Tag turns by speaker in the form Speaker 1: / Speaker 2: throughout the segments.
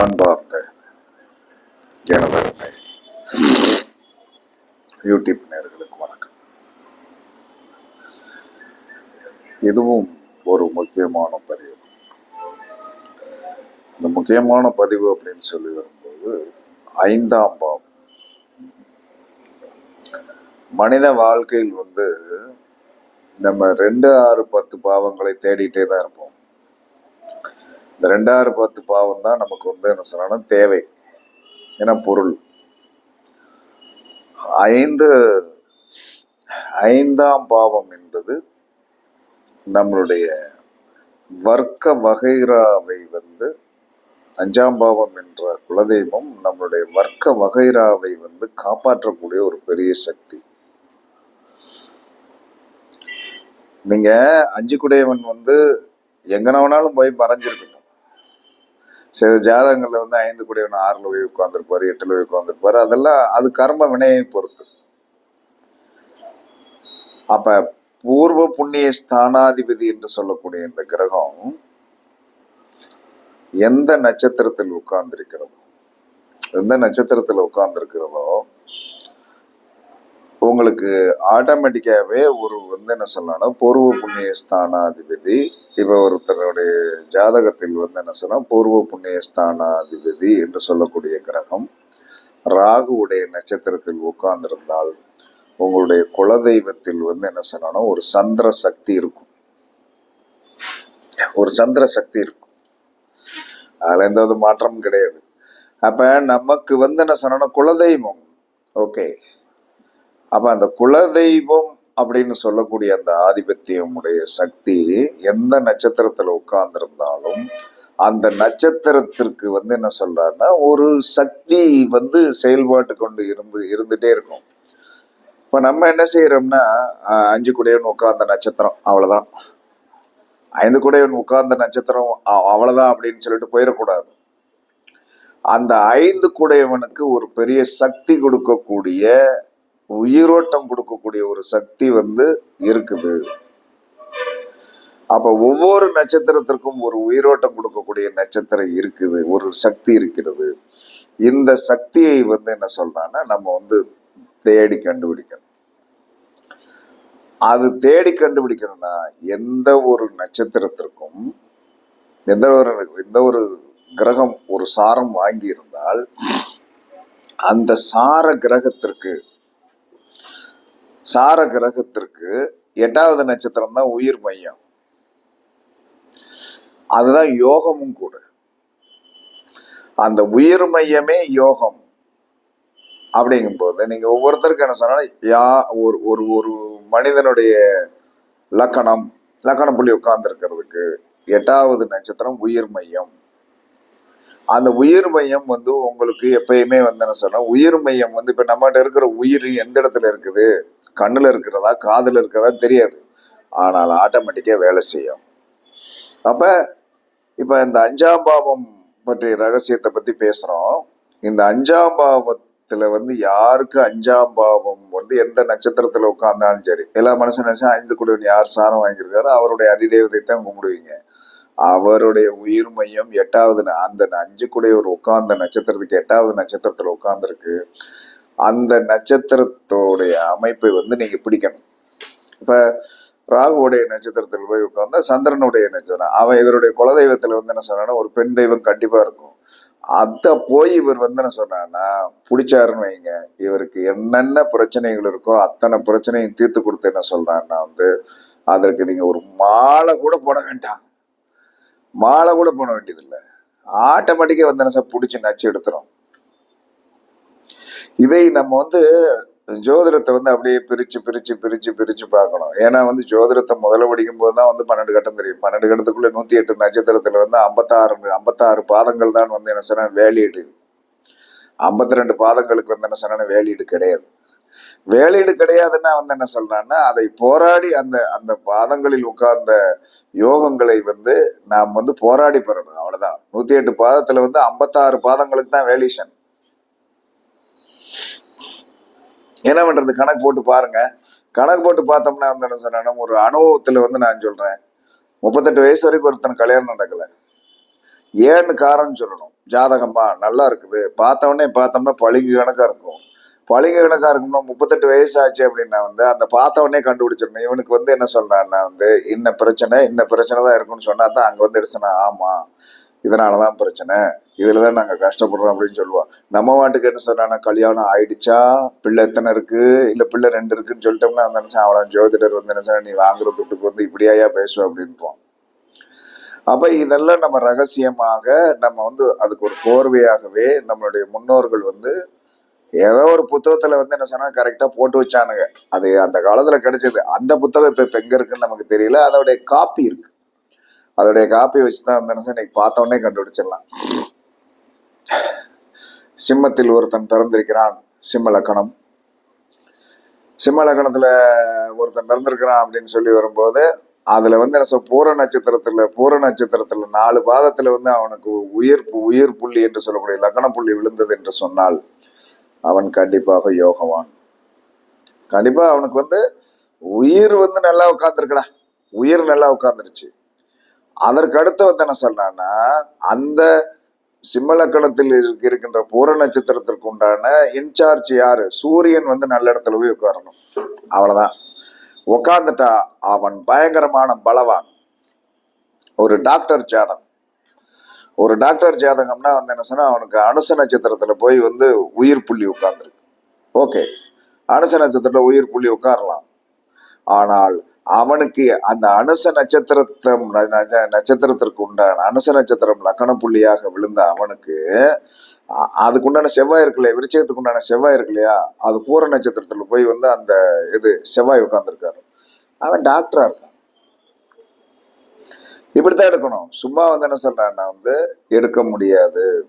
Speaker 1: அன்பார்ந்த எனதருமை யூடியூப் நேர்களுக்கு வணக்கம். இதுவும் ஒரு முக்கியமான பதிவு. இந்த முக்கியமான பதிவு அப்படின்னு சொல்லி வரும்போது ஐந்தாம் பாவம். மனித வாழ்க்கையில் வந்து நம்ம ரெண்டு ஆறு பத்து பாவங்களை தேடிட்டே தான் இருப்போம். இந்த ரெண்டாறு பத்து பாவம் தான் நமக்கு வந்து என்ன சொன்னாலும் தேவை. ஏன்னா பொருள். ஐந்து ஐந்தாம் பாவம் என்பது நம்மளுடைய வர்க்க வகைராவை வந்து அஞ்சாம் பாவம் என்ற குலதெய்வம் நம்மளுடைய வர்க்க வகைராவை வந்து காப்பாற்றக்கூடிய ஒரு பெரிய சக்தி. நீங்க அஞ்சு குடையவன் வந்து எங்கன வேணாலும் போய் மறைஞ்சிருக்கு சில ஜாதகங்களில் வந்து ஐந்து குடையவன் ஆறுல போய் உட்காந்துருப்பார் எட்டுல போய் உட்காந்துருப்பார் அதெல்லாம் அது கர்ம வினையை பொறுத்து. அப்ப பூர்வ புண்ணிய ஸ்தானாதிபதி என்று சொல்லக்கூடிய இந்த கிரகம் எந்த நட்சத்திரத்தில் உட்கார்ந்திருக்கிறதோ எந்த நட்சத்திரத்தில் உட்கார்ந்திருக்கிறதோ உங்களுக்கு ஆட்டோமேட்டிக்காகவே ஒரு வந்து என்ன சொல்லணும் பூர்வ புண்ணிய ஸ்தானாதிபதி இப்போ ஒருத்தருடைய ஜாதகத்தில் வந்து என்ன சொன்னால் பூர்வ புண்ணிய ஸ்தானாதிபதி என்று சொல்லக்கூடிய கிரகம் ராகுவுடைய நட்சத்திரத்தில் உட்கார்ந்திருந்தால் உங்களுடைய குலதெய்வத்தில் வந்து என்ன சொன்னாலும் ஒரு சந்திர சக்தி இருக்கும். ஒரு சந்திர சக்தி இருக்கும். அதில் எந்த ஒரு மாற்றமும் கிடையாது. அப்ப நமக்கு வந்து என்ன சொன்னோன்னா குலதெய்வம். ஓகே அப்ப அந்த குலதெய்வம் அப்படின்னு சொல்லக்கூடிய அந்த ஆதிபத்தியமுடைய சக்தி எந்த நட்சத்திரத்துல உட்கார்ந்திருந்தாலும் அந்த நட்சத்திரத்திற்கு வந்து என்ன சொல்றாருன்னா ஒரு சக்தி வந்து செயல்பாட்டு கொண்டு இருந்து இருந்துட்டே இருக்கும். இப்ப நம்ம என்ன செய்யறோம்னா அஞ்சு குடையவன் உட்கார்ந்த நட்சத்திரம் அவ்வளவுதான். ஐந்து குடையவன் உட்கார்ந்த நட்சத்திரம் அவ்வளோதான் அவ்வளவுதான் அப்படின்னு சொல்லிட்டு போயிடக்கூடாது. அந்த ஐந்து குடையவனுக்கு ஒரு பெரிய சக்தி கொடுக்கக்கூடிய உயிரோட்டம் கொடுக்கக்கூடிய ஒரு சக்தி வந்து இருக்குது. அப்ப ஒவ்வொரு நட்சத்திரத்திற்கும் ஒரு உயிரோட்டம் கொடுக்கக்கூடிய நட்சத்திரம் இருக்குது ஒரு சக்தி இருக்கிறது. இந்த சக்தியை வந்து என்ன சொல்றான்னா நம்ம வந்து தேடி கண்டுபிடிக்கணும். அது தேடி கண்டுபிடிக்கணும்னா எந்த ஒரு நட்சத்திரத்திற்கும் எந்த ஒரு எந்த ஒரு கிரகம் ஒரு சாரம் வாங்கி இருந்தால் அந்த சார கிரகத்திற்கு சார கிரகத்திற்கு எட்டாவது நட்சத்திரம் தான் உயிர் மையம். அதுதான் யோகமும் கூட. அந்த உயிர் மையமே யோகம். அப்படிங்கும்போது நீங்க ஒவ்வொருத்தருக்கும் என்ன சொன்னாலும் யா ஒரு ஒரு ஒரு மனிதனுடைய லக்கணம் லக்கணம் புள்ளி உட்கார்ந்துருக்கிறதுக்கு எட்டாவது நட்சத்திரம் உயிர் மையம். அந்த உயிர் மையம் வந்து உங்களுக்கு எப்பயுமே வந்து என்ன சொன்னா உயிர் மையம் வந்து இப்ப நம்மகிட்ட இருக்கிற உயிர் எந்த இடத்துல இருக்குது? கண்ணில் இருக்கிறதா காதில் இருக்கிறதா தெரியாது. ஆனால் ஆட்டோமேட்டிக்காக வேலை செய்யும். அப்போ இப்போ இந்த அஞ்சாம் பாவம் பற்றிய ரகசியத்தை பற்றி பேசுகிறோம் இந்த அஞ்சாம் பாவத்தில் வந்து யாருக்கு அஞ்சாம் பாவம் வந்து எந்த நட்சத்திரத்தில் உட்காந்தாலும் சரி எல்லா மனுஷன் நினைச்சா ஐந்து குடிவன் யார் சாரம் வாங்கியிருக்காரோ அவருடைய அதிதேவதை தான் கும்பிடுவீங்க. அவருடைய உயிர் மையம் எட்டாவது ந- அந்த அஞ்சு குடையவர் உட்கார்ந்த நட்சத்திரத்துக்கு எட்டாவது நட்சத்திரத்தில் உட்கார்ந்துருக்கு. அந்த நட்சத்திரத்தோடைய அமைப்பை வந்து நீங்க பிடிக்கணும். இப்ப ராகுவுடைய நட்சத்திரத்தில் போய் உட்கார்ந்தா சந்திரனுடைய நட்சத்திரம். அவன் இவருடைய குலதெய்வத்துல வந்து என்ன சொன்னான்னா ஒரு பெண் தெய்வம் கண்டிப்பா இருக்கும். அத போய் இவர் வந்து என்ன சொன்னான்னா பிடிச்சாருன்னு வைங்க. இவருக்கு என்னென்ன பிரச்சனைகள் இருக்கோ அத்தனை பிரச்சனையும் தீர்த்து கொடுத்து என்ன சொல்றான்னா வந்து அதற்கு நீங்க ஒரு மாலை கூட போட வேண்டாம். மாலை கூட போட வேண்டியதில்லை. ஆட்டோமேட்டிக்கா வந்து என்ன சார் பிடிச்சி நச்சு எடுத்துரும். இதை நம்ம வந்து ஜோதிடத்தை வந்து அப்படியே பிரிச்சு பிரிச்சு பிரிச்சு பிரிச்சு பார்க்கணும். ஏன்னா வந்து ஜோதிடத்தை முதல்ல படிக்கும் போது தான் வந்து பன்னெண்டு கட்டம் தெரியும். பன்னெண்டு கட்டத்துக்குள்ள நூத்தி எட்டு நட்சத்திரத்துல வந்து ஐம்பத்தாறு ஐம்பத்தாறு பாதங்கள் தான் வந்து என்ன சொன்னா வேலீடு. ஐம்பத்தி ரெண்டு பாதங்களுக்கு வந்து என்ன சொன்னா வேலீடு கிடையாது. வேலையீடு கிடையாதுன்னா வந்து என்ன சொல்றான்னா அதை போராடி அந்த அந்த பாதங்களில் உட்கார்ந்த யோகங்களை வந்து நாம் வந்து போராடி பெறணும். அவ்வளவுதான். நூத்தி எட்டு பாதத்துல வந்து ஐம்பத்தாறு பாதங்களுக்கு தான் வேலிஷன். என்ன பண்றது? கணக்கு போட்டு பாருங்க. கணக்கு போட்டு பார்த்தோம்னா வந்து என்ன சொன்னா ஒரு அனுபவத்தில் வந்து நான் சொல்றேன். முப்பத்தெட்டு வயசு வரைக்கும் ஒருத்தன் கல்யாணம் நடக்கலை. ஏன்னு காரணம் சொல்லணும். ஜாதகமா நல்லா இருக்குது. பார்த்தவொடனே பார்த்தோம்னா பளிங்கு கணக்கா இருக்கும். பளிங்கு கணக்கா இருக்கும்னா முப்பத்தெட்டு வயசு ஆச்சு அப்படின்னா வந்து அந்த பார்த்தவொடனே கண்டுபிடிச்சிடணும். இவனுக்கு வந்து என்ன சொல்றான்னா வந்து இன்ன பிரச்சனை இன்ன பிரச்சனை தான் இருக்கும்னு சொன்னா தான் அங்க வந்து எடுத்துனா இதனால இதனாலதான் பிரச்சனை. இதுல தான் நாங்க கஷ்டப்படுறோம் அப்படின்னு சொல்லுவோம். நம்ம வாட்டுக்கு என்ன சொன்னா கல்யாணம் ஆயிடுச்சா? பிள்ளை எத்தனை இருக்கு? இல்ல பிள்ளை ரெண்டு இருக்குன்னு சொல்லிட்டோம்னா அந்த நினைச்சா அவளை ஜோதிடர் வந்து என்ன நீ வாங்குற துட்டுக்கு வந்து இப்படியாயா பேசுவ? அப்படின்ப்போம் அப்ப இதெல்லாம் நம்ம ரகசியமாக நம்ம வந்து அதுக்கு ஒரு கோர்வையாகவே நம்மளுடைய முன்னோர்கள் வந்து ஏதோ ஒரு புத்தகத்துல வந்து என்ன சொன்னா கரெக்டா போட்டு வச்சானுங்க. அது அந்த காலத்துல கிடைச்சது. அந்த புத்தகம் இப்ப எங்க இருக்குன்னு நமக்கு தெரியல. அதோடைய காப்பி இருக்கு. அதோடைய காப்பி வச்சு தான் என்ன சொன்னா இன்னைக்கு பார்த்த கண்டுபிடிச்சிடலாம். சிம்மத்தில் ஒருத்தன் பிறந்திருக்கிறான் சிம்ம லக்கணம். சிம்ம ஒருத்தன் பிறந்திருக்கிறான் அப்படின்னு சொல்லி வரும்போது அதில் வந்து என்ன சொல் பூர நட்சத்திரத்தில் பூர நட்சத்திரத்தில் நாலு பாதத்தில் வந்து அவனுக்கு உயிர் பு- உயிர் புள்ளி என்று சொல்லக்கூடிய லக்கண புள்ளி விழுந்தது என்று சொன்னால் அவன் கண்டிப்பாக யோகவான். கண்டிப்பாக அவனுக்கு வந்து உயிர் வந்து நல்லா உட்காந்துருக்கடா உயிர் நல்லா உட்காந்துருச்சு அதற்கு அடுத்தவன் வந்து என்ன சொன்னான்னா அந்த சிம்மலக்கணத்தில் இருக்கின்ற பூர நட்சத்திரத்திற்கு உண்டான இன்சார்ஜ் யாரு? சூரியன் வந்து நல்ல இடத்துல போய் உட்காரணும். அவ்வளவுதான். உட்கார்ந்துட்டா அவன் பயங்கரமான பலவான். ஒரு டாக்டர் ஜாதகம். ஒரு டாக்டர் ஜாதகம்னா வந்து என்ன சொன்னா அவனுக்கு அனுச நட்சத்திரத்துல போய் வந்து உயிர் புள்ளி உட்கார்ந்துருக்கு. ஓகே. அனுச நட்சத்திரத்துல உயிர் புள்ளி உட்காரலாம். ஆனால் அவனுக்கு அந்த அனுச நட்சத்திரத்தம் நட்சத்திரத்திற்கு உண்டான அனுச நட்சத்திரம் லக்கண புள்ளியாக விழுந்த அவனுக்கு அதுக்குண்டான செவ்வாய் இருக்கு இல்லையா? உண்டான செவ்வாய் இருக்கு இல்லையா? அது பூர நட்சத்திரத்துல போய் வந்து அந்த இது செவ்வாய் உட்கார்ந்துருக்காரு. அவன் டாக்டரா இருக்கான். இப்படித்தான் எடுக்கணும். சும்மா வந்து என்ன சொல்றான்னா வந்து எடுக்க முடியாது.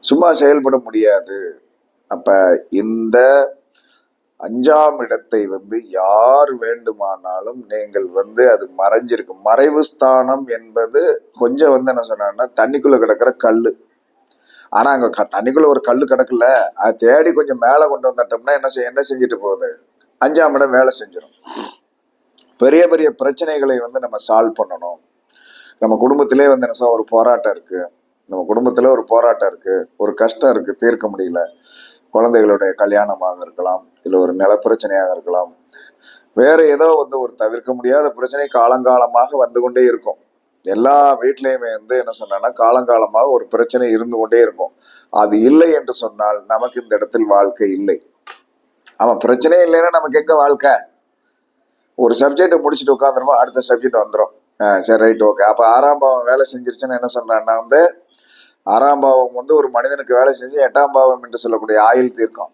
Speaker 1: சும்மா செயல்பட முடியாது. அப்ப இந்த அஞ்சாம் இடத்தை வந்து யார் வேண்டுமானாலும் நீங்கள் வந்து அது மறைஞ்சிருக்கு மறைவு ஸ்தானம் என்பது கொஞ்சம் வந்து என்ன சொன்னாங்கன்னா தண்ணிக்குள்ள கிடக்கிற கல்லு. ஆனா அங்க க- தண்ணிக்குள்ள ஒரு கல்லு கிடக்கல. அதை தேடி கொஞ்சம் மேலே கொண்டு வந்துட்டோம்னா என்ன செய்ய என்ன செஞ்சுட்டு போகுது? அஞ்சாம் இடம் வேலை செஞ்சிடும் பெரிய பெரிய பிரச்சனைகளை வந்து நம்ம சால்வ் பண்ணணும். நம்ம குடும்பத்திலே வந்து என்ன சொல்ல ஒரு போராட்டம் இருக்கு. நம்ம குடும்பத்தில் ஒரு போராட்டம் இருக்கு. ஒரு கஷ்டம் இருக்கு. தீர்க்க முடியல. குழந்தைகளுடைய கல்யாணமாக இருக்கலாம். இல்லை ஒரு நிலப்பிரச்சனையாக இருக்கலாம். வேற ஏதோ வந்து ஒரு தவிர்க்க முடியாத பிரச்சனை காலங்காலமாக வந்து கொண்டே இருக்கும். எல்லா வீட்லேயுமே வந்து என்ன சொன்னா காலங்காலமாக ஒரு பிரச்சனை இருந்து கொண்டே இருக்கும். அது இல்லை என்று சொன்னால் நமக்கு இந்த இடத்தில் வாழ்க்கை இல்லை. ஆமாம் பிரச்சனை இல்லைன்னா நமக்கு எங்க வாழ்க்கை? ஒரு சப்ஜெக்ட் முடிச்சுட்டு உட்காந்துருமோ அடுத்த சப்ஜெக்ட் வந்துடும் சரி ரைட் ஓகே அப்போ ஆறாம் பாவம் வேலை செஞ்சிருச்சுன்னு என்ன சொல்றான்னா வந்து ஆறாம் பாவம் வந்து ஒரு மனிதனுக்கு வேலை செஞ்சு எட்டாம் பாவம் என்று சொல்லக்கூடிய ஆயுள் தீர்க்கும்.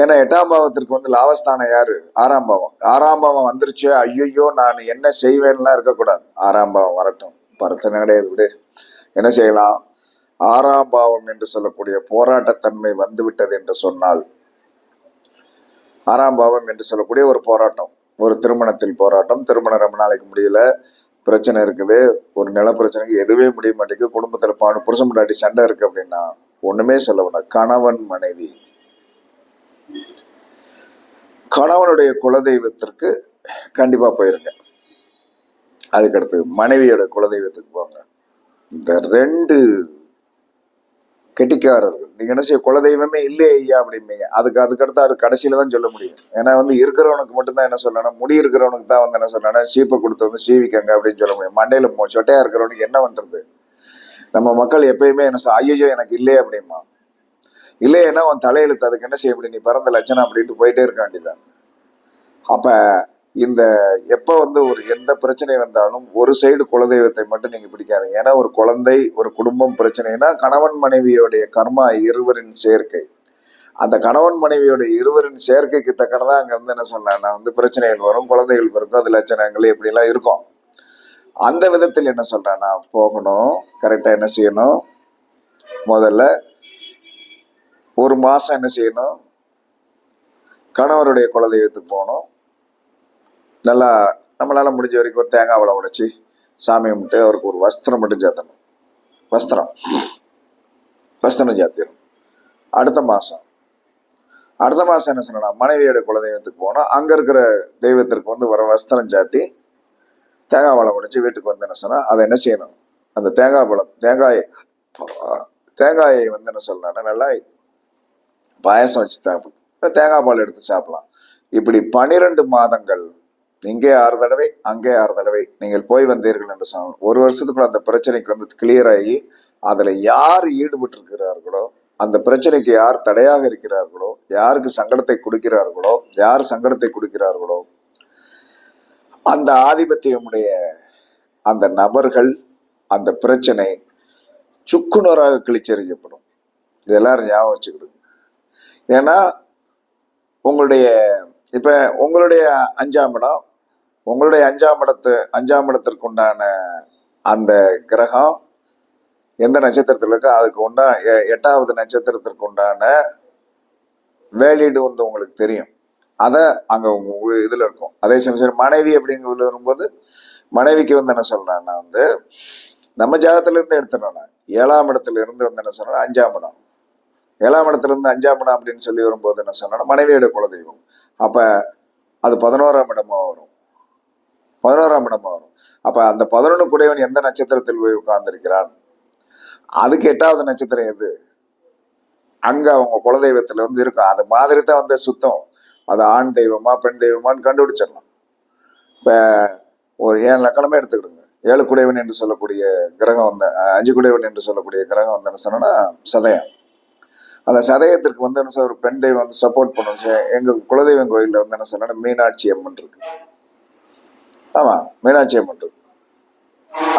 Speaker 1: ஏன்னா எட்டாம் பாவத்திற்கு வந்து லாபஸ்தானம் யாரு? ஆறாம் பாவம். ஆறாம் பாவம் வந்துருச்சு. ஐயோ நான் என்ன செய்வேன்லாம் இருக்கக்கூடாது. ஆறாம் பாவம் வரட்டும். பிரச்சனை கிடையாது விடு. என்ன செய்யலாம்? ஆறாம் பாவம் என்று சொல்லக்கூடிய போராட்டத்தன்மை வந்துவிட்டது என்று சொன்னால் ஆறாம் பாவம் என்று சொல்லக்கூடிய ஒரு போராட்டம். ஒரு திருமணத்தில் போராட்டம். திருமணம் ரொம்ப நாளைக்கு முடியல. பிரச்சனை இருக்குது. ஒரு நில பிரச்சனைக்கு எதுவே முடிய மாட்டேங்குது. குடும்பத்தில் பாடு புருஷன் முன்னாடி சண்டை இருக்கு அப்படின்னா ஒண்ணுமே சொல்ல வேண்டாம் கணவன் மனைவி. கணவனுடைய குலதெய்வத்திற்கு கண்டிப்பா போயிருங்க. அதுக்கடுத்து மனைவியோட குலதெய்வத்துக்கு போங்க. இந்த ரெண்டு கெட்டிக்காரர்கள் நீங்க என்ன செய்ய குலதெய்வமே இல்லையே ஐயா அப்படிம்பீங்க. அதுக்கு அதுக்கடுத்து அது கடைசியில தான் சொல்ல முடியும். ஏன்னா வந்து இருக்கிறவனுக்கு மட்டும்தான் என்ன சொல்லணும் முடி இருக்கிறவனுக்கு தான் வந்து என்ன சொல்லணும் சீப்பை கொடுத்து வந்து சீவிக்கங்க அப்படின்னு சொல்ல முடியும். மண்டையில மொ- சொட்டையா இருக்கிறவனுக்கு என்ன பண்றது? நம்ம மக்கள் எப்பயுமே என்ன ஐயோ எனக்கு இல்லையே அப்படிமா இல்லைன்னா உன் தலையெழுத்து அதுக்கு என்ன செய்ய முடியும்? நீ பிறந்த லட்சணம் அப்படின்ட்டு போயிட்டே இருக்க வேண்டியதான் அப்ப இந்த எப்ப வந்து ஒரு எந்த பிரச்சனை வந்தாலும் ஒரு சைடு குலதெய்வத்தை மட்டும் நீங்க பிடிக்காதீங்க. ஏன்னா ஒரு குழந்தை ஒரு குடும்பம் பிரச்சனைனா கணவன் மனைவியோடைய கர்மா இருவரின் சேர்க்கை. அந்த கணவன் மனைவியோட இருவரின் சேர்க்கைக்கு தக்கனதான் அங்க வந்து என்ன சொல்லலாம் வந்து பிரச்சனைகள் வரும் குழந்தைகள் பிறக்கும் அது லட்சணங்கள் இப்படி எல்லாம் இருக்கும். அந்த விதத்தில் என்ன சொல்றேன்னா போகணும் கரெக்டா என்ன செய்யணும்? முதல்ல ஒரு மாசம் என்ன செய்யணும்? கணவருடைய குலதெய்வத்துக்கு போகணும். நல்லா நம்மளால முடிஞ்ச வரைக்கும் ஒரு தேங்காய் வளம் உடைச்சி சாமி கும்பிட்டு அவருக்கு ஒரு வஸ்திரம் மட்டும் சாத்தணும். வஸ்திரம். வஸ்திரம் சாத்திடணும் அடுத்த மாசம். அடுத்த மாசம் என்ன சொல்லணும் மனைவியோட குலதெய்வத்துக்கு போனோம் அங்க இருக்கிற தெய்வத்திற்கு வந்து வர வஸ்திரம் சாத்தி தேங்காய் பழம் உடைச்சி வீட்டுக்கு வந்து என்ன சொன்னா அதை என்ன செய்யணும்? அந்த தேங்காய் பழம் தேங்காயை தேங்காயை வந்து என்ன சொல்லணும்னா நல்லா பாயசம் வச்சு சாப்பிடலாம் தேங்காய் பால் எடுத்து சாப்பிடலாம். இப்படி பனிரெண்டு மாதங்கள் இங்கே ஆறு தடவை அங்கே ஆறு தடவை நீங்கள் போய் வந்தீர்கள் என்று சொன்னால் ஒரு வருஷத்துக்குள்ள அந்த பிரச்சனைக்கு வந்து கிளியர் ஆகி அதில் யார் ஈடுபட்டு இருக்கிறார்களோ அந்த பிரச்சனைக்கு யார் தடையாக இருக்கிறார்களோ யாருக்கு சங்கடத்தை கொடுக்கிறார்களோ யார் சங்கடத்தை கொடுக்கிறார்களோ அந்த ஆதிபத்தியமுடைய அந்த நபர்கள் அந்த பிரச்சனை சுக்குநூறாக கிழிச்செறியப்படும். இது எல்லாரும் ஞாபகம் வச்சுக்கிடுங்க. ஏன்னா உங்களுடைய இப்போ உங்களுடைய அஞ்சாம் இடம் உங்களுடைய அஞ்சாம் இடத்து அஞ்சாம் இடத்திற்கு உண்டான அந்த கிரகம் எந்த நட்சத்திரத்தில் இருக்கோ அதுக்கு உண்டா எ- எட்டாவது நட்சத்திரத்திற்கு உண்டான வேலீடு வந்து உங்களுக்கு தெரியும். அதை அங்கே உங்க இதில் இருக்கும். அதே சமயம் சரி மனைவி அப்படிங்கிறது வரும்போது மனைவிக்கு வந்து என்ன சொல்றேன்னா வந்து நம்ம ஜாதகத்துல இருந்து நான். ஏழாம் இடத்துல இருந்து வந்து என்ன சொல்கிறேன் அஞ்சாம் இடம். ஏழாம் இடத்துல இருந்து அஞ்சாம் இடம் அப்படின்னு சொல்லி வரும்போது என்ன சொன்னோன்னா மனைவியோட குலதெய்வம். அப்ப அது பதினோராம் இடமா வரும். பதினோராம் இடமா வரும். அப்ப அந்த பதினொன்று குடையவன் எந்த நட்சத்திரத்தில் போய் உட்கார்ந்திருக்கிறான்? அதுக்கு எட்டாவது நட்சத்திரம் எது? அங்க அவங்க குலதெய்வத்துல வந்து இருக்கும். அது மாதிரி தான் வந்து சுத்தம். அது ஆண் தெய்வமா பெண் தெய்வமான்னு கண்டுபிடிச்சிடலாம். இப்போ ஒரு ஏழு லக்கணமே எடுத்துக்கிடுங்க. ஏழு குடைவன் என்று சொல்லக்கூடிய கிரகம் வந்த அஞ்சு குடைவன் என்று சொல்லக்கூடிய கிரகம் வந்தேன்னு சொன்னோன்னா சொன்னா சதயம். அந்த சதயத்திற்கு வந்து என்ன சார் ஒரு பெண் தெய்வம் வந்து சப்போர்ட் பண்ணணும் சார் எங்க குலதெய்வம் கோயில்ல வந்து என்ன சொன்னா மீனாட்சி அம்மன் இருக்கு. ஆமா மீனாட்சி அம்மன் இருக்கு.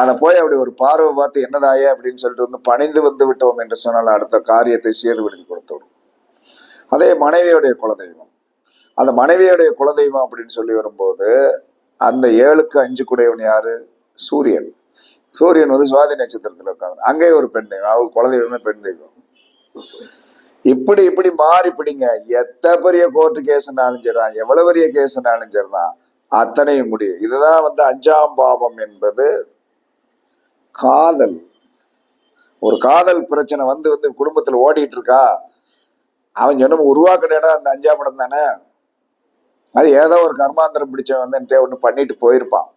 Speaker 1: அதை போய் அப்படி ஒரு பார்வை பார்த்து என்னதாயே அப்படின்னு சொல்லிட்டு வந்து பணிந்து வந்து விட்டோம் என்று சொன்னால் அடுத்த காரியத்தை சேதுபடுத்தி கொடுத்து விடும் அதே மனைவியுடைய குலதெய்வம். அந்த மனைவியுடைய குலதெய்வம் அப்படின்னு சொல்லி வரும்போது அந்த ஏழுக்கு அஞ்சு குடையவன் யாரு? சூரியன். சூரியன் வந்து சுவாதி நட்சத்திரத்துல உட்காந்து அங்கே ஒரு பெண் தெய்வம் அவங்க குலதெய்வமே பெண் தெய்வம். இப்படி இப்படி மாறி பிடிங்க. எத்த பெரிய கோர்ட்டு கேஸ்னாலும் சரிதான் எவ்வளவு பெரிய கேஸ்னாலும் சரிதான் அத்தனையும் முடியும். இதுதான் வந்து அஞ்சாம் பாவம் என்பது காதல். ஒரு காதல் பிரச்சனை வந்து வந்து குடும்பத்துல ஓடிட்டு இருக்கா? அவன் சொன்ன உருவாக்கிற இடம் அந்த அஞ்சாம் இடம் தானே? அது ஏதோ ஒரு கர்மாந்திரம் பிடிச்சவன் வந்து எனக்கு ஒன்று பண்ணிட்டு போயிருப்பான்.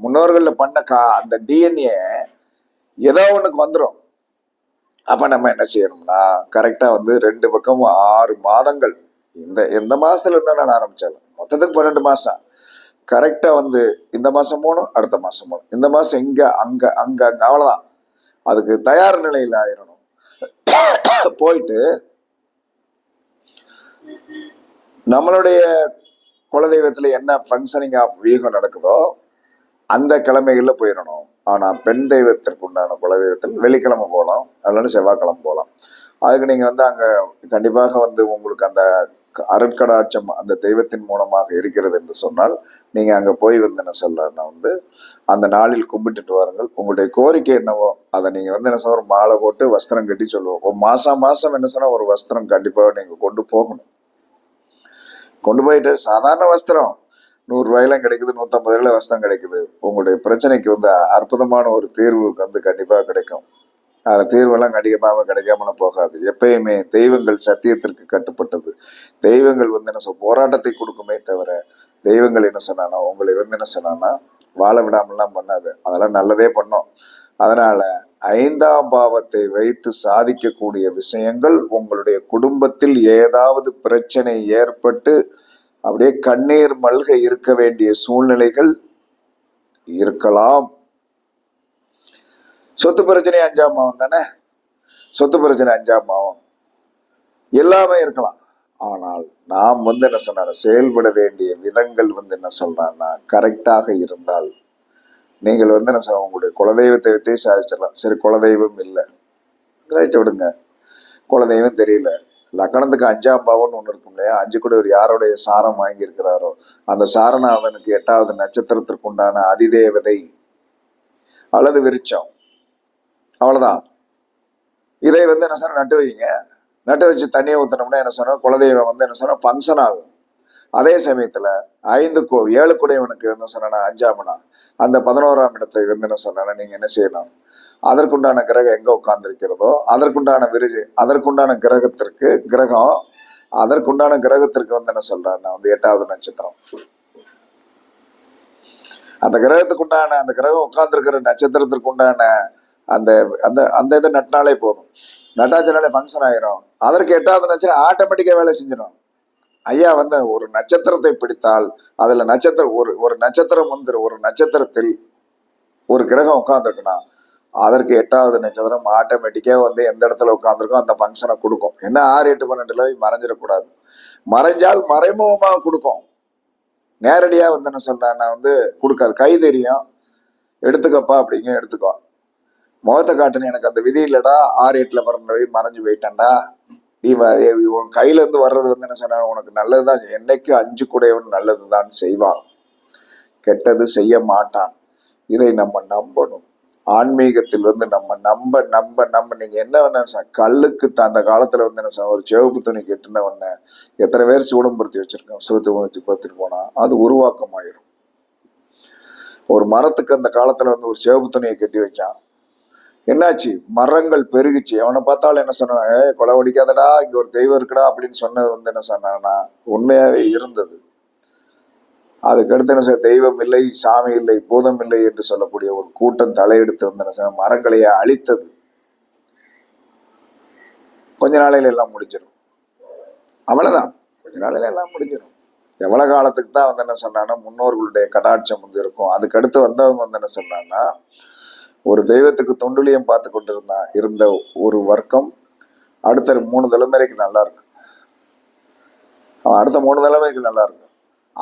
Speaker 1: முன்னோர்களில் பண்ண கா அந்த டிஎன்ஏ ஏதோ ஒண்ணுக்கு வந்துடும் அப்ப நம்ம என்ன செய்யணும்னா கரெக்டா வந்து ரெண்டு பக்கமும் ஆறு மாதங்கள் இந்த எந்த மாசத்துல இருந்தா நான் ஆரம்பிச்சாலும் மொத்தத்துக்கு பன்னெண்டு மாசம். கரெக்டா வந்து இந்த மாசம் போகணும் அடுத்த மாசம் போகணும். இந்த மாசம் இங்க அங்க அங்க அங்க அவ்வளவுதான். அதுக்கு தயார் நிலையில் ஆயிரணும் போயிட்டு நம்மளுடைய குலதெய்வத்துல என்ன ஃபங்க்ஷனிங் ஆஃப் வீகம் நடக்குதோ அந்த கிழமைகள்ல போயிடணும். ஆனால் பெண் தெய்வத்திற்கு உண்டான குலதெய்வத்தில் வெள்ளிக்கிழமை போகலாம் அல்லது செவ்வாய்க்கிழமை போகலாம் அதுக்கு நீங்கள் வந்து அங்கே கண்டிப்பாக வந்து உங்களுக்கு அந்த அருட்கடாட்சம் அந்த தெய்வத்தின் மூலமாக இருக்கிறது என்று சொன்னால் நீங்கள் அங்கே போய் வந்து என்ன சொல்கிறேன்னா வந்து அந்த நாளில் கும்பிட்டுட்டு வாருங்கள். உங்களுடைய கோரிக்கை என்னவோ அதை நீங்கள் வந்து என்ன சொல்ற மாலை போட்டு வஸ்திரம் கட்டி சொல்லுவோம். ஒரு மாதம் மாதம் என்ன சொன்னால் ஒரு வஸ்திரம் கண்டிப்பாக நீங்கள் கொண்டு போகணும். கொண்டு போயிட்டு சாதாரண வஸ்திரம் நூறு கிடைக்குது நூற்றம்பது வசதம் கிடைக்குது. உங்களுடைய பிரச்சனைக்கு வந்து அற்புதமான ஒரு தீர்வு வந்து கண்டிப்பாக கிடைக்கும். அதில் தீர்வெல்லாம் கண்டிப்பாக கிடைக்காமலாம் போகாது. எப்பயுமே தெய்வங்கள் சத்தியத்திற்கு கட்டுப்பட்டது. தெய்வங்கள் வந்து என்ன சொல் போராட்டத்தை கொடுக்குமே தவிர தெய்வங்கள் என்ன சொன்னானா உங்களை வந்து என்ன சொன்னான்னா வாழ விடாமலாம் பண்ணாது. அதெல்லாம் நல்லதே பண்ணோம். அதனால ஐந்தாம் பாவத்தை வைத்து சாதிக்கக்கூடிய விஷயங்கள் உங்களுடைய குடும்பத்தில் ஏதாவது பிரச்சனை ஏற்பட்டு அப்படியே கண்ணீர் மல்க இருக்க வேண்டிய சூழ்நிலைகள் இருக்கலாம். சொத்து பிரச்சனை அஞ்சாம் பாவம் தானே? சொத்து பிரச்சனை அஞ்சாம் பாவம். எல்லாமே இருக்கலாம். ஆனால் நாம் வந்து என்ன சொன்ன செயல்பட வேண்டிய விதங்கள் வந்து என்ன சொல்றான்னா கரெக்டாக இருந்தால் நீங்கள் வந்து என்ன சொல்ல உங்களுடைய குலதெய்வத்தை வைத்தே சாதிச்சிடலாம். சரி குலதெய்வம் இல்லை. ரைட்டு விடுங்க. குலதெய்வம் தெரியல. லக்கணத்துக்கு அஞ்சாம் பாவம்னு ஒன்று இருக்கும் இல்லையா? அஞ்சு கூட இவர் யாருடைய சாரம் வாங்கியிருக்கிறாரோ? அந்த சாரநாதனுக்கு எட்டாவது நட்சத்திரத்திற்கு உண்டான அதிதேவதை அல்லது விருச்சம் அவ்வளோதான் இதை வந்து என்ன சொன்னால் நட்டு வைங்க. நட்டு வச்சு தண்ணியை ஊற்றினோம்னா என்ன சொன்னால் குலதெய்வம் வந்து என்ன சொன்னால் ஃபங்க்ஷன் ஆகும். அதே சமயத்தில் ஐந்து கோ ஏழு குடையவனுக்கு வந்து சொன்னா அஞ்சாம் அந்த பதினோராம் இடத்தை வந்து என்ன சொன்னா நீங்கள் என்ன செய்யணும் அதற்குண்டான கிரகம் எங்க உட்கார்ந்திருக்கிறதோ அதற்குண்டான விருது அதற்குண்டான கிரகத்திற்கு கிரகம் அதற்குண்டான கிரகத்திற்கு வந்து என்ன சொல்றேன்னா வந்து எட்டாவது நட்சத்திரம். அந்த கிரகத்துக்கு உண்டான அந்த கிரகம் உட்கார்ந்துருக்கிற நட்சத்திரத்திற்கு உண்டான அந்த அந்த அந்த இதை நட்டினாலே போதும். நட்டாச்சினாலே ஃபங்க்ஷன் ஆயிரும். அதற்கு எட்டாவது நட்சத்திரம் ஆட்டோமேட்டிக்காக வேலை செஞ்சிடும். ஐயா வந்து ஒரு நட்சத்திரத்தை பிடித்தால் அதுல நட்சத்திரம் ஒரு ஒரு நட்சத்திரம் வந்துரு ஒரு நட்சத்திரத்தில் ஒரு கிரகம் உட்காந்துருக்குன்னா அதற்கு எட்டாவது நட்சத்திரம் ஆட்டோமேட்டிக்காக வந்து எந்த இடத்துல உட்காந்துருக்கோ அந்த ஃபங்க்ஷனை கொடுக்கும். என்ன ஆறு எட்டு பன்னெண்டுல போய் மறைஞ்சிடக்கூடாது. மறைஞ்சால் மறைமுகமாக கொடுக்கும். நேரடியாக வந்து என்ன சொல்றேன் நான் வந்து கொடுக்காது. கை தெரியும். எடுத்துக்கப்பா அப்படிங்க எடுத்துக்கோ முகத்தை காட்டுன்னு எனக்கு அந்த விதி இல்லைடா ஆறு எட்டுல பிறந்த போய் மறைஞ்சு போயிட்டேன்டா. நீ உன் கையிலேருந்து வர்றது வந்து என்ன சொன்ன உனக்கு நல்லதுதான். என்னைக்கு அஞ்சு குடையவன் நல்லதுதான் செய்வான். கெட்டது செய்ய மாட்டான். இதை நம்ம நம்பணும். ஆன்மீகத்தில் வந்து நம்ம நம்ப நம்ப நம்ம நீங்க என்ன வேணா கல்லுக்கு அந்த காலத்துல வந்து என்ன ஒரு சிவப்பு துணி கெட்டுன உடனே எத்தனை பேர் சூடம்படுத்தி வச்சிருக்கோம் சிவத்து வச்சு பார்த்துட்டு போனா அது உருவாக்கம் ஆயிரும் ஒரு மரத்துக்கு அந்த காலத்துல வந்து ஒரு சிவப்பு துணியை கட்டி வச்சான். என்னாச்சு? மரங்கள் பெருகுச்சு. அவனை பார்த்தாலும் என்ன சொன்னாங்க கொலை ஒடிக்காதடா இங்க ஒரு தெய்வம் இருக்குடா அப்படின்னு சொன்னது வந்து என்ன சொன்னான்னா உண்மையாவே இருந்தது. அதுக்கடுத்து என்ன சார் தெய்வம் இல்லை சாமி இல்லை பூதம் இல்லை என்று சொல்லக்கூடிய ஒரு கூட்டம் தலையெடுத்து வந்து என்ன சொன்ன, மரங்களையே அழித்தது. கொஞ்ச நாளையில எல்லாம் முடிஞ்சிடும் அவ்வளவுதான். கொஞ்ச நாளையில எல்லாம் முடிஞ்சிடும் எவ்வளவு காலத்துக்கு தான் வந்து என்ன சொன்னான்னா முன்னோர்களுடைய கடாட்சம் வந்து இருக்கும். அதுக்கடுத்து வந்தவங்க வந்து என்ன சொன்னான்னா ஒரு தெய்வத்துக்கு தொண்டுலியம் பார்த்து கொண்டிருந்தா இருந்த ஒரு வர்க்கம் அடுத்த மூணு தலைமுறைக்கு நல்லா இருக்கு. அடுத்த மூணு தலைமுறைக்கு நல்லா இருக்கும்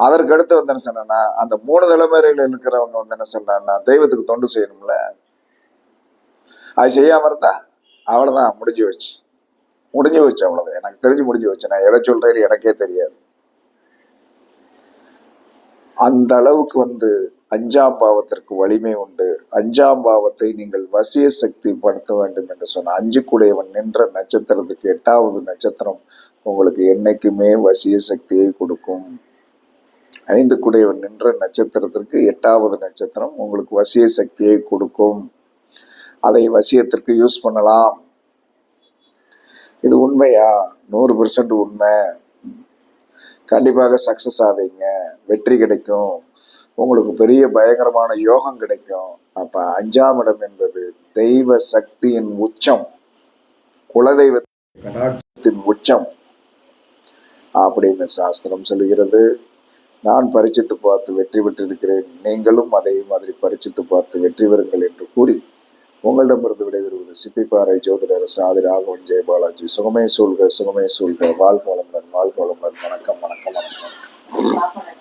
Speaker 1: அதற்கடுத்து வந்து என்ன சொன்னா அந்த மூணு தலைமுறையில இருக்கிறவங்க வந்து என்ன சொன்னான்னா தெய்வத்துக்கு தொண்டு செய்யணும்ல? அது செய்யாம இருந்தா அவ்வளவுதான் முடிஞ்சு வச்சு முடிஞ்சு வச்சு அவ்வளவுதான். எனக்கு தெரிஞ்சு முடிஞ்சு வச்சு நான் எதை சொல்றேன்னு எனக்கே தெரியாது. அந்த அளவுக்கு வந்து அஞ்சாம் பாவத்திற்கு வலிமை உண்டு. அஞ்சாம் பாவத்தை நீங்கள் வசிய சக்தி படுத்த வேண்டும் என்று சொன்ன அஞ்சு குடையவன் நின்ற நட்சத்திரத்துக்கு எட்டாவது நட்சத்திரம் உங்களுக்கு என்னைக்குமே வசிய சக்தியை கொடுக்கும். ஐந்து குடையவன் நின்ற நட்சத்திரத்திற்கு எட்டாவது நட்சத்திரம் உங்களுக்கு வசிய சக்தியை கொடுக்கும். அதை வசியத்திற்கு யூஸ் பண்ணலாம். இது உண்மையா? நூறு பெர்சன்ட் உண்மை. கண்டிப்பாக சக்சஸ் ஆவீங்க. வெற்றி கிடைக்கும். உங்களுக்கு பெரிய பயங்கரமான யோகம் கிடைக்கும். அப்ப அஞ்சாம் இடம் என்பது தெய்வ சக்தியின் உச்சம். குலதெய்வ கடாட்சத்தின் உச்சம். அப்படின்னு சாஸ்திரம் சொல்லுகிறது. நான் பரிச்சித்து பார்த்து வெற்றி பெற்றிருக்கிறேன். நீங்களும் அதே மாதிரி பரிச்சித்து பார்த்து வெற்றி பெறுங்கள் என்று கூறி உங்களிடமிருந்து விடைபெறுவது சிப்பிப்பாறை ஜோதிடர் சாதி ராகவன் ஜெயபாலாஜி சுகமே சூழ்க சுகமே சூழ்க. வாழ்க வளமுடன் வாழ்க வளமுடன் வணக்கம் வணக்கம் வணக்கம்.